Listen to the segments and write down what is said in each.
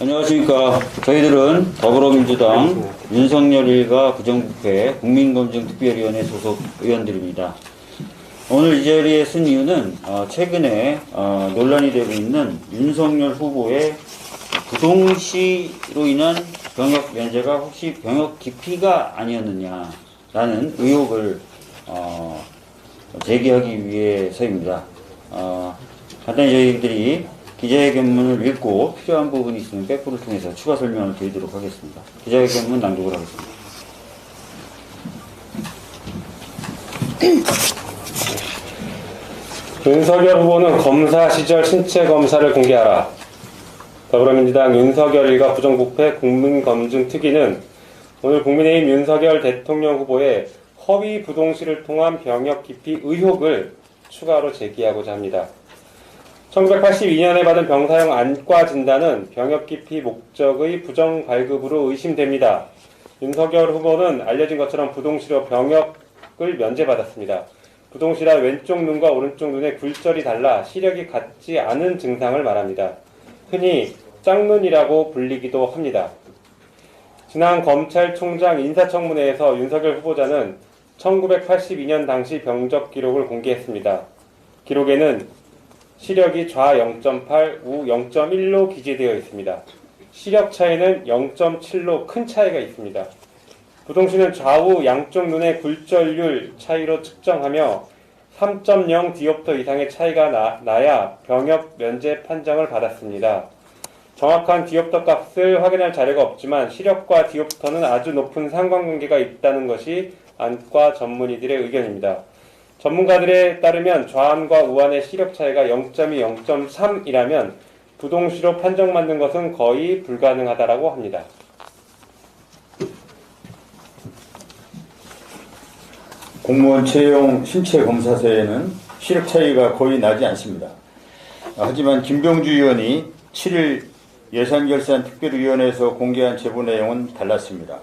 안녕하십니까. 저희들은 더불어민주당 윤석열 일가 부정부패 국민검증특별위원회 소속 의원들입니다. 오늘 이 자리에 쓴 이유는 어, 최근에 어, 논란이 되고 있는 윤석열 후보의 부동시로 인한 병역 면제가 혹시 병역 기피가 아니었느냐라는 의혹을 어, 제기하기 위해서입니다. 어, 간단히 저희들이 기자회견문을 읽고 필요한 부분이 있으면 백부를 통해서 추가 설명을 드리도록 하겠습니다. 기자회견문 낭독을 하겠습니다. 윤석열 후보는 검사 시절 신체 검사를 공개하라. 더불어민주당 윤석열 일가 부정부패 국민검증특위는 오늘 국민의힘 윤석열 대통령 후보의 허위 부동시를 통한 병역 기피 의혹을 추가로 제기하고자 합니다. 1982년에 받은 병사용 안과 진단은 병역 기피 목적의 부정 발급으로 의심됩니다. 윤석열 후보는 알려진 것처럼 부동시로 병역을 면제받았습니다. 부동시라 왼쪽 눈과 오른쪽 눈의 굴절이 달라 시력이 같지 않은 증상을 말합니다. 흔히 짝눈이라고 불리기도 합니다. 지난 검찰총장 인사청문회에서 윤석열 후보자는 1982년 당시 병적 기록을 공개했습니다. 기록에는 시력이 좌 0.8, 우 0.1로 기재되어 있습니다. 시력 차이는 0.7로 큰 차이가 있습니다. 부동시는 좌우 양쪽 눈의 굴절률 차이로 측정하며 3.0 디옵터 이상의 차이가 나, 나야 병역 면제 판정을 받았습니다. 정확한 디옵터 값을 확인할 자료가 없지만 시력과 디옵터는 아주 높은 상관관계가 있다는 것이 안과 전문의들의 의견입니다. 전문가들에 따르면 좌안과 우안의 시력 차이가 0.2, 0.3이라면 부동시로 판정받는 것은 거의 불가능하다라고 합니다. 공무원 채용 신체 검사서에는 시력 차이가 거의 나지 않습니다. 하지만 김병주 의원이 7일 예산결산 특별위원회에서 공개한 제보 내용은 달랐습니다.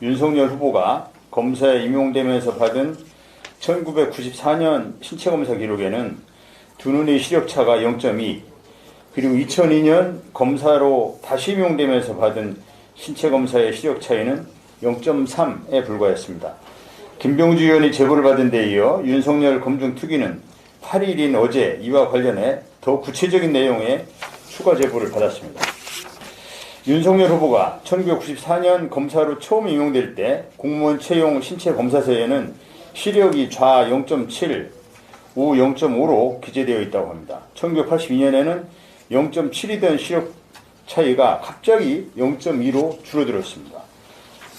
윤석열 후보가 검사에 임용되면서 받은 1994년 신체 검사 기록에는 두 눈의 시력차가 0.2, 그리고 2002년 검사로 다시 임용되면서 받은 신체 검사의 시력 차이는 0.3에 불과했습니다. 김병주 의원이 제보를 받은 데 이어 윤석열 검증 특위는 8일인 어제 이와 관련해 더 구체적인 내용의 추가 제보를 받았습니다. 윤석열 후보가 1994년 검사로 처음 임용될 때 공무원 채용 신체 검사서에는 시력이 좌 0.7, 우 0.5로 기재되어 있다고 합니다. 1982년에는 0.7이던 시력 차이가 갑자기 0.2로 줄어들었습니다.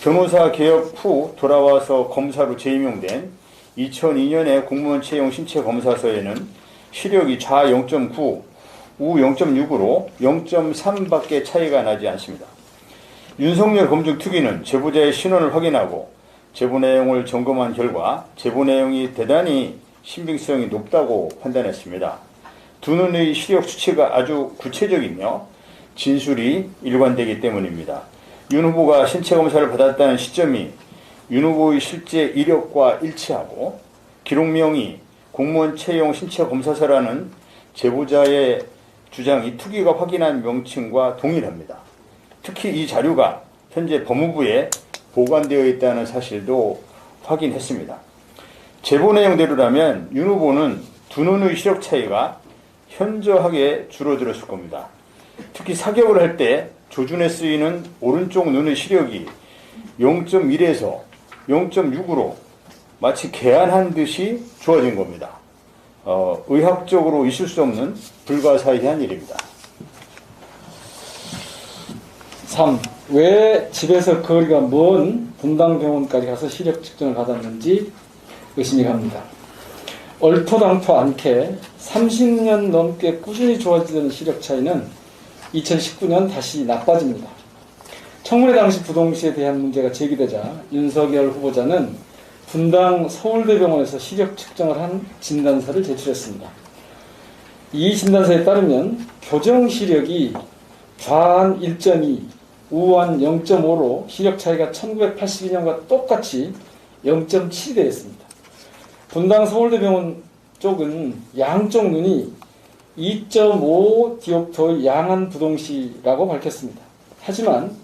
변호사 개혁 후 돌아와서 검사로 재임용된 2002년의 공무원 채용 신체 검사서에는 시력이 좌 0.9, 우 0.6으로 0.3밖에 차이가 나지 않습니다. 윤석열 검증 특위는 제보자의 신원을 확인하고 제보 내용을 점검한 결과 제보 내용이 대단히 신빙성이 높다고 판단했습니다. 두 눈의 시력 수치가 아주 구체적이며 진술이 일관되기 때문입니다. 윤 후보가 신체 검사를 받았다는 시점이 윤 후보의 실제 이력과 일치하고 기록명이 공무원 채용 신체 검사서라는 제보자의 주장이 투기가 확인한 명칭과 동일합니다. 특히 이 자료가 현재 법무부에 보관되어 있다는 사실도 확인했습니다. 제보 내용대로라면 윤 후보는 두 눈의 시력 차이가 현저하게 줄어들었을 겁니다. 특히 사격을 할 때 조준에 쓰이는 오른쪽 눈의 시력이 0.1에서 0.6으로 마치 개안한 듯이 좋아진 겁니다. 어, 의학적으로 있을 수 없는 불가사의한 일입니다. 3. 왜 집에서 거리가 먼 분당병원까지 가서 시력 측정을 받았는지 의심이 갑니다. 얼토당토 않게 30년 넘게 꾸준히 좋아지던 시력 차이는 2019년 다시 나빠집니다. 청문회 당시 부동시에 대한 문제가 제기되자 윤석열 후보자는 분당 서울대병원에서 시력 측정을 한 진단서를 제출했습니다. 이 진단서에 따르면 교정 시력이 좌안 1.2, 우한 0.5로 시력 차이가 1982년과 똑같이 0.7이 되었습니다. 분당 서울대병원 쪽은 양쪽 눈이 2.5 디옵터의 양한 부동시라고 밝혔습니다. 하지만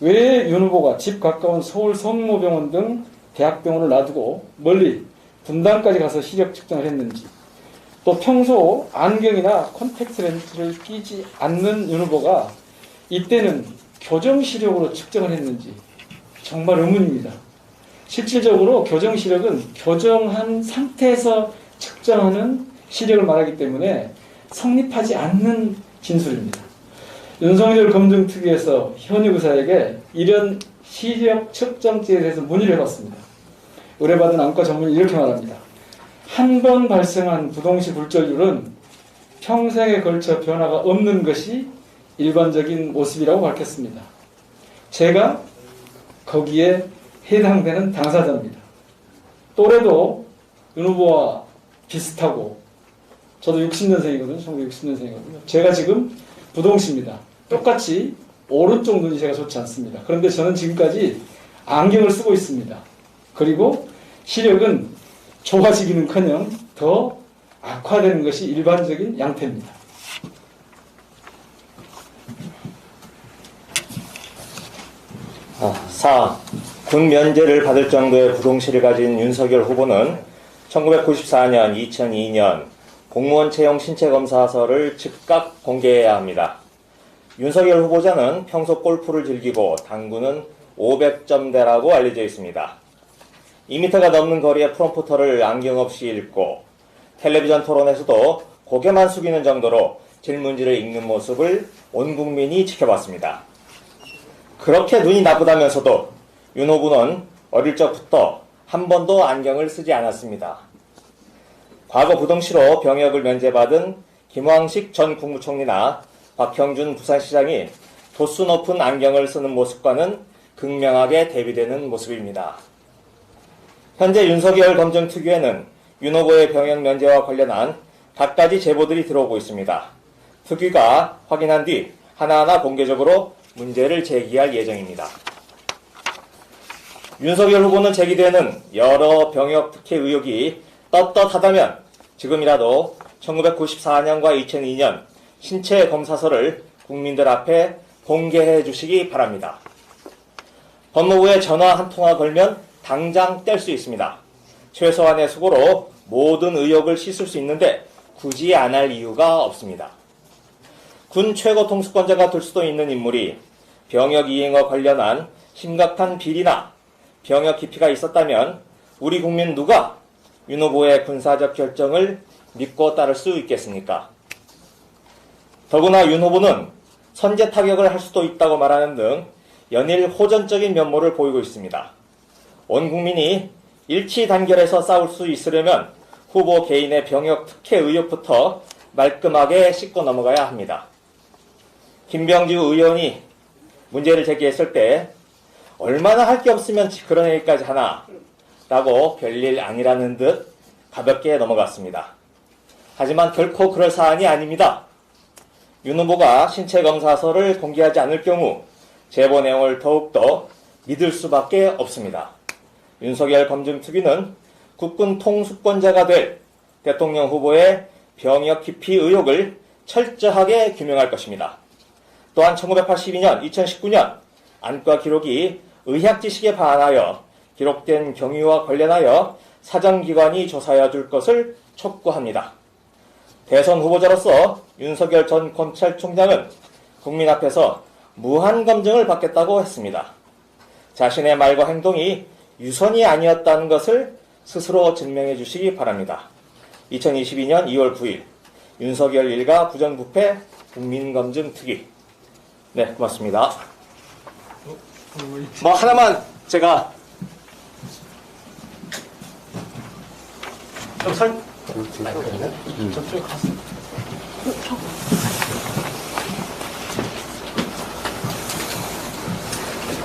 왜 윤 후보가 집 가까운 서울 성모병원 등 대학병원을 놔두고 멀리 분당까지 가서 시력 측정을 했는지 또 평소 안경이나 콘택트 렌즈를 끼지 않는 윤 후보가 이때는 교정 시력으로 측정을 했는지 정말 의문입니다. 실질적으로 교정 시력은 교정한 상태에서 측정하는 시력을 말하기 때문에 성립하지 않는 진술입니다. 윤석열 검증 특위에서 현역 의사에게 이런 시력 측정지에 대해서 문의를 해봤습니다. 의뢰받은 안과 전문의 이렇게 말합니다. 한 번 발생한 부동시 불절률은 평생에 걸쳐 변화가 없는 것이 일반적인 모습이라고 밝혔습니다. 제가 거기에 해당되는 당사자입니다. 또래도 윤 후보와 비슷하고 저도 60년생이거든요. 1960년생이거든요. 제가 지금 부동시입니다. 똑같이 오른쪽 눈이 제가 좋지 않습니다. 그런데 저는 지금까지 안경을 쓰고 있습니다. 그리고 시력은 좋아지기는커녕 더 악화되는 것이 일반적인 양태입니다. 4. 군 면제를 받을 정도의 부동시를 가진 윤석열 후보는 1994년, 2002년 공무원 채용 신체 검사서를 즉각 공개해야 합니다. 윤석열 후보자는 평소 골프를 즐기고 당구는 500점대라고 알려져 있습니다. 2m가 넘는 거리의 프롬프터를 안경 없이 읽고 텔레비전 토론에서도 고개만 숙이는 정도로 질문지를 읽는 모습을 온 국민이 지켜봤습니다. 그렇게 눈이 나쁘다면서도 윤 후보는 어릴 적부터 한 번도 안경을 쓰지 않았습니다. 과거 부동시로 병역을 면제받은 김황식 전 국무총리나 박형준 부산시장이 도수 높은 안경을 쓰는 모습과는 극명하게 대비되는 모습입니다. 현재 윤석열 검증 특위에는 윤 후보의 병역 면제와 관련한 갖가지 제보들이 들어오고 있습니다. 특위가 확인한 뒤 하나하나 공개적으로 문제를 제기할 예정입니다. 윤석열 후보는 제기되는 여러 병역 특혜 의혹이 떳떳하다면 지금이라도 1994년과 2002년 신체 검사서를 국민들 앞에 공개해 주시기 바랍니다. 법무부에 전화 한 통화 걸면 당장 뗄 수 있습니다. 최소한의 수고로 모든 의혹을 씻을 수 있는데 굳이 안 할 이유가 없습니다. 군 최고 통수권자가 될 수도 있는 인물이 병역 이행과 관련한 심각한 비리나 병역 기피가 있었다면 우리 국민 누가 윤 후보의 군사적 결정을 믿고 따를 수 있겠습니까? 더구나 윤 후보는 선제 타격을 할 수도 있다고 말하는 등 연일 호전적인 면모를 보이고 있습니다. 온 국민이 일치 단결해서 싸울 수 있으려면 후보 개인의 병역 특혜 의혹부터 말끔하게 씻고 넘어가야 합니다. 김병주 의원이 문제를 제기했을 때 얼마나 할 게 없으면 그런 얘기까지 하나 라고 별일 아니라는 듯 가볍게 넘어갔습니다. 하지만 결코 그럴 사안이 아닙니다. 윤 후보가 신체 검사서를 공개하지 않을 경우 제보 내용을 더욱더 믿을 수밖에 없습니다. 윤석열 검증특위는 국군 통수권자가 될 대통령 후보의 병역 기피 의혹을 철저하게 규명할 것입니다. 또한 1982년, 2019년 안과 기록이 의학 지식에 반하여 기록된 경위와 관련하여 사정기관이 조사해 줄 것을 촉구합니다. 대선 후보자로서 윤석열 전 검찰총장은 국민 앞에서 무한 검증을 받겠다고 했습니다. 자신의 말과 행동이 유선이 아니었다는 것을 스스로 증명해 주시기 바랍니다. 2022년 2월 9일 윤석열 일가 부정부패 국민검증특위 네 고맙습니다. 뭐 하나만 제가 좀 설,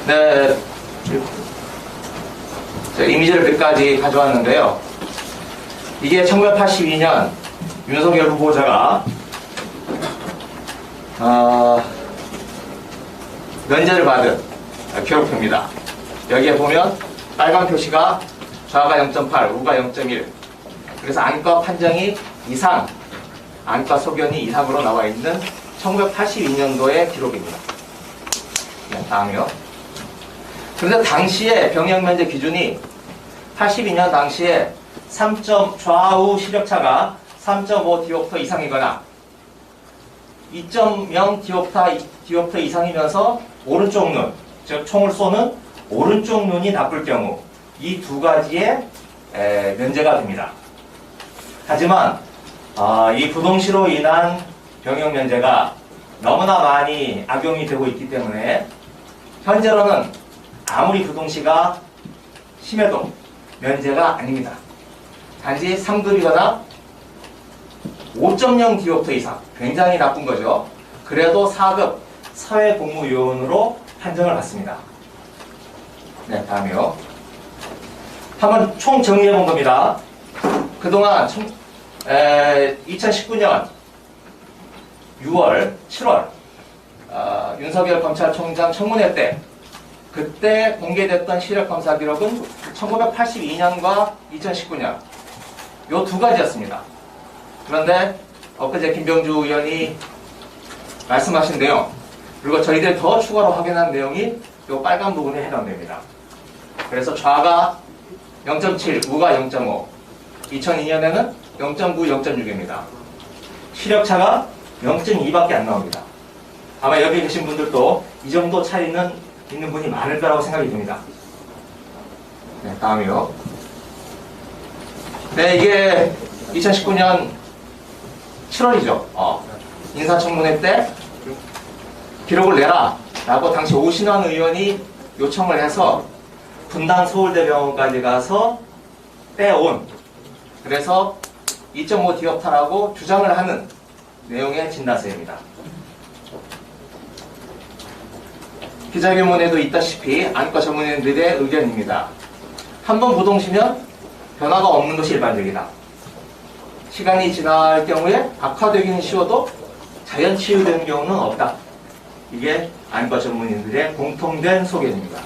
네, 이미지를 몇 가지 가져왔는데요. 이게 1982년 윤석열 후보자가 어, 면제를 받은 기록표입니다. 여기에 보면 빨간 표시가 좌가 0.8, 우가 0.1. 그래서 안과 판정이 이상, 안과 소견이 이상으로 나와 있는 1982년도의 기록입니다. 네, 다음이요. 그런데 당시에 병역 면제 기준이 82년 당시에 3. 좌우 시력차가 3.5 디옵터 이상이거나 2.0 디옵터, 디옵터 이상이면서 오른쪽 눈, 즉 총을 쏘는 오른쪽 눈이 나쁠 경우 이 두 가지의 에, 면제가 됩니다. 하지만 아, 이 부동시로 인한 병역 면제가 너무나 많이 악용이 되고 있기 때문에 현재로는 아무리 부동시가 심해도 면제가 아닙니다. 단지 3급이거나 5.0 디옵터 이상 굉장히 나쁜 거죠. 그래도 4급 사회복무요원으로 판정을 받습니다. 네, 다음이요. 한번 총 정리해 본 겁니다. 그동안 청- 에, 2019년 6월, 7월 아, 윤석열 검찰총장 청문회 때 그때 공개됐던 시력검사 기록은 1982년과 2019년 요 두 가지였습니다. 그런데 엊그제 김병주 의원이 말씀하신 내용 그리고 저희들이 더 추가로 확인한 내용이 요 빨간 부분에 해당됩니다. 그래서 좌가 0.7, 우가 0.5, 2002년에는 0.9, 0.6입니다. 시력차가 0.2밖에 안 나옵니다. 아마 여기 계신 분들도 이 정도 차이는 있는 분이 많을 거라고 생각이 듭니다. 네, 다음이요. 네, 이게 2019년 7월이죠. 어, 인사청문회 때 기록을 내라 라고 당시 오신환 의원이 요청을 해서 분당 서울대병원까지 가서 빼온 그래서 2.5 디옵타라고 주장을 하는 내용의 진단서입니다. 기자회견문에도 있다시피 안과 전문의들의 의견입니다. 한번 부동시면 변화가 없는 것이 일반적이다. 시간이 지날 경우에 악화되기는 쉬워도 자연 치유되는 경우는 없다. 이게 안과 전문의들의 공통된 소견입니다.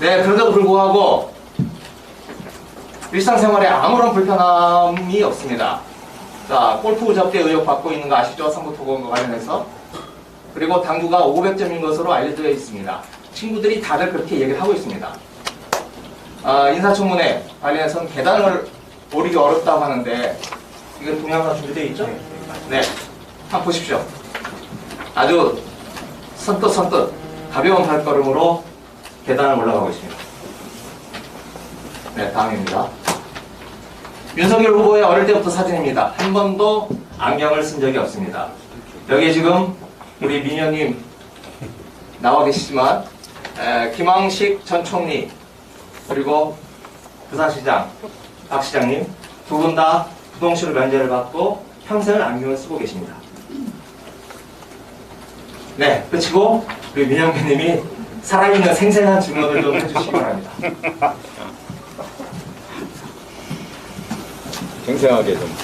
네, 그런데도 불구하고 일상생활에 아무런 불편함이 없습니다. 자, 골프 접대 의혹 받고 있는 거 아시죠? 상부토건과 관련해서. 그리고 당구가 500점인 것으로 알려져 있습니다. 친구들이 다들 그렇게 얘기를 하고 있습니다. 아, 인사청문회 관련해서는 계단을 오르기 어렵다고 하는데 이거 동영상 준비되어 있죠? 네. 한번 보십시오. 아주 선뜻 선뜻 가벼운 발걸음으로 계단을 올라가고 있습니다. 네, 다음입니다. 윤석열 후보의 어릴 때부터 사진입니다. 한 번도 안경을 쓴 적이 없습니다. 여기에 지금 우리 민현님 나와 계시지만 에, 김황식 전 총리 그리고 부산시장 박 시장님 두 분 다 부동시로 면제를 받고 평생을 안경을 쓰고 계십니다. 네, 그치고 우리 민영배님이 살아있는 생생한 증언을 좀 해주시기 바랍니다. 생생하게 좀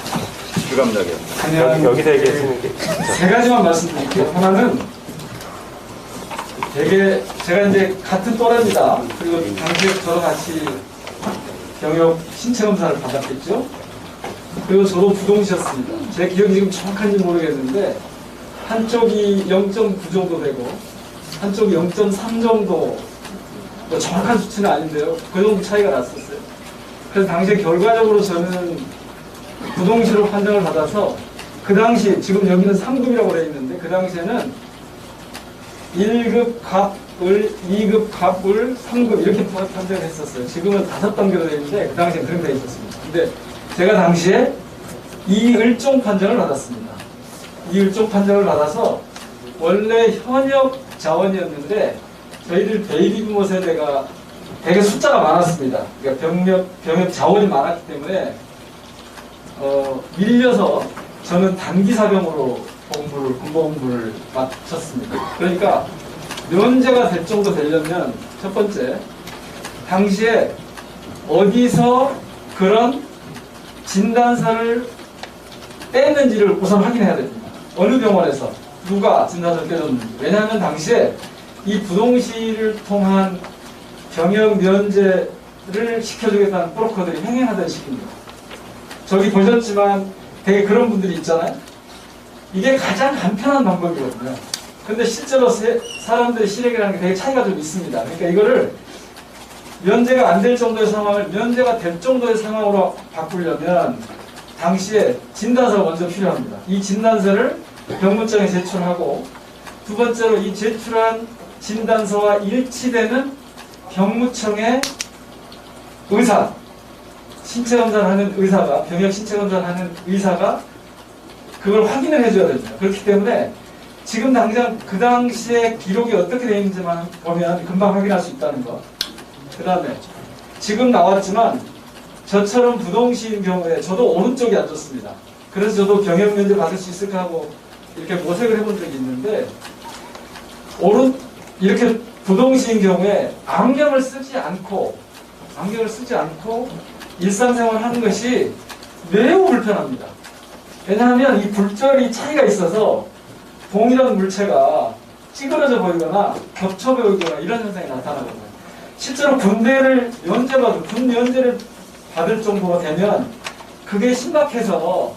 실감나게. 그냥 여기서 얘기했으면 세 가지만 말씀드릴게요. 하나는 되게 제가 이제 같은 또래입니다. 그리고 당시에 저도 같이 경역 신체 검사를 받았겠죠. 그리고 저도 부동시였습니다. 제 기억이 지금 정확한지 모르겠는데 한쪽이 0.9 정도 되고 한쪽이 0.3 정도 뭐 정확한 수치는 아닌데요. 그 정도 차이가 났었어요. 그래서 당시에 결과적으로 저는 부동시로 판정을 받아서 그 당시 지금 여기는 3급이라고 되어 있는데 그 당시에는 1급 갑 을 2급 갑 을 3급 이렇게 판정을 했었어요. 지금은 다섯 단계로 되어 있는데 그 당시에 그렇게 되어 있었습니다. 근데 제가 당시에 이을종 판정을 받았습니다. 이을종 판정을 받아서 원래 현역 자원이었는데 저희들 베이비 부모 세대가 되게 숫자가 많았습니다. 그러니까 병력 병역 자원이 많았기 때문에 어, 밀려서 저는 단기 사병으로 공부를 군보 공부를 마쳤습니다. 그러니까 면제가 될 정도 되려면 첫 번째 당시에 어디서 그런 진단서를 뺐는지를 우선 확인해야 됩니다. 어느 병원에서 누가 진단서를 떼줬는지. 왜냐하면 당시에 이 부동시를 통한 병역 면제를 시켜주겠다는 브로커들이 행행하던 시기입니다. 저기 보셨지만 되게 그런 분들이 있잖아요. 이게 가장 간편한 방법이거든요. 근데 실제로 세- 사람들의 시력이라는 게 되게 차이가 좀 있습니다. 그러니까 이거를 면제가 안 될 정도의 상황을 면제가 될 정도의 상황으로 바꾸려면 당시에 진단서가 먼저 필요합니다. 이 진단서를 병문청에 제출하고 두 번째로 이 제출한 진단서와 일치되는 병무청의 의사, 신체 검사를 하는 의사가 병역 신체 검사를 하는 의사가 그걸 확인을 해줘야 됩니다. 그렇기 때문에 지금 당장 그 당시에 기록이 어떻게 되어 있는지만 보면 금방 확인할 수 있다는 것. 그 다음에 지금 나왔지만 저처럼 부동시인 경우에 저도 오른쪽에 앉았습니다. 그래서 저도 경영 면제 받을 수 있을까 하고 이렇게 모색을 해본 적이 있는데 오른 이렇게 부동시인 경우에 안경을 쓰지 않고 안경을 쓰지 않고 일상생활을 하는 것이 매우 불편합니다. 왜냐하면 이 굴절이 차이가 있어서 동일한 물체가 찌그러져 보이거나 겹쳐 보이거나 이런 현상이 나타나거든요. 실제로 군대를 면제받은 군 면제를 받을 정도가 되면 그게 심각해서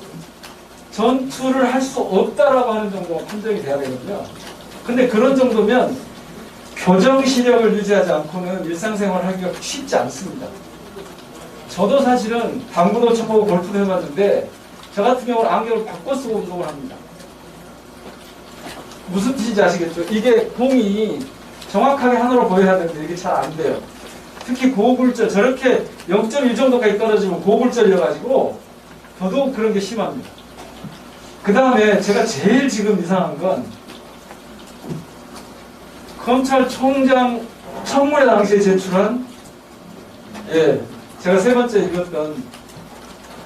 전투를 할 수 없다라고 하는 정도가 판정이 돼야 되거든요. 근데 그런 정도면 교정 시력을 유지하지 않고는 일상생활을 하기가 쉽지 않습니다. 저도 사실은 당구도 쳐보고 골프도 해봤는데 저 같은 경우는 안경을 바꿔 쓰고 운동을 합니다. 무슨 뜻인지 아시겠죠? 이게 공이 정확하게 하늘로 보여야 되는데 이게 잘 안 돼요. 특히 고굴절 저렇게 0.1 정도까지 떨어지면 고굴절이어가지고 더더욱 그런 게 심합니다. 그 다음에 제가 제일 지금 이상한 건 검찰총장 청문회 당시에 제출한 예 제가 세 번째 읽었던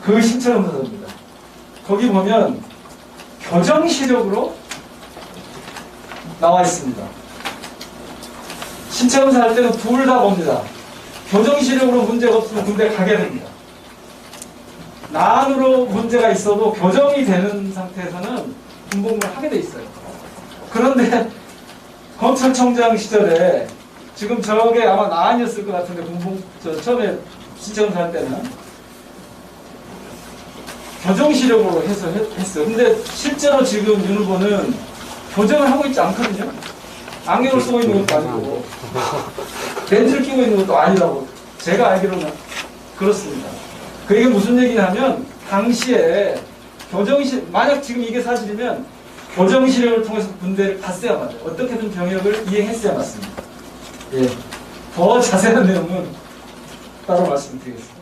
그 신체검사서입니다. 거기 보면 교정시력으로 나와 있습니다. 신체검사 할 때는 둘 다 봅니다. 교정시력으로 문제가 없으면 군대 가게 됩니다. 난으로 문제가 있어도 교정이 되는 상태에서는 군복무를 하게 돼 있어요. 그런데 검찰총장 시절에 지금 저게 아마 난이었을 것 같은데 군복 저 처음에 신청을 할 때는 교정시력으로 해서 했- 했어요. 근데 실제로 지금 윤 후보는 교정을 하고 있지 않거든요. 안경을 쓰고 있는 것도 아니고 렌즈를 끼고 있는 것도 아니라고 제가 알기로는 그렇습니다. 그 이게 무슨 얘기냐면 당시에 교정실 만약 지금 이게 사실이면 교정시력을 통해서 군대를 갔어야만 돼요. 어떻게든 병역을 이행했어야 맞습니다. 예. 더 자세한 내용은 따로 말씀드리겠습니다.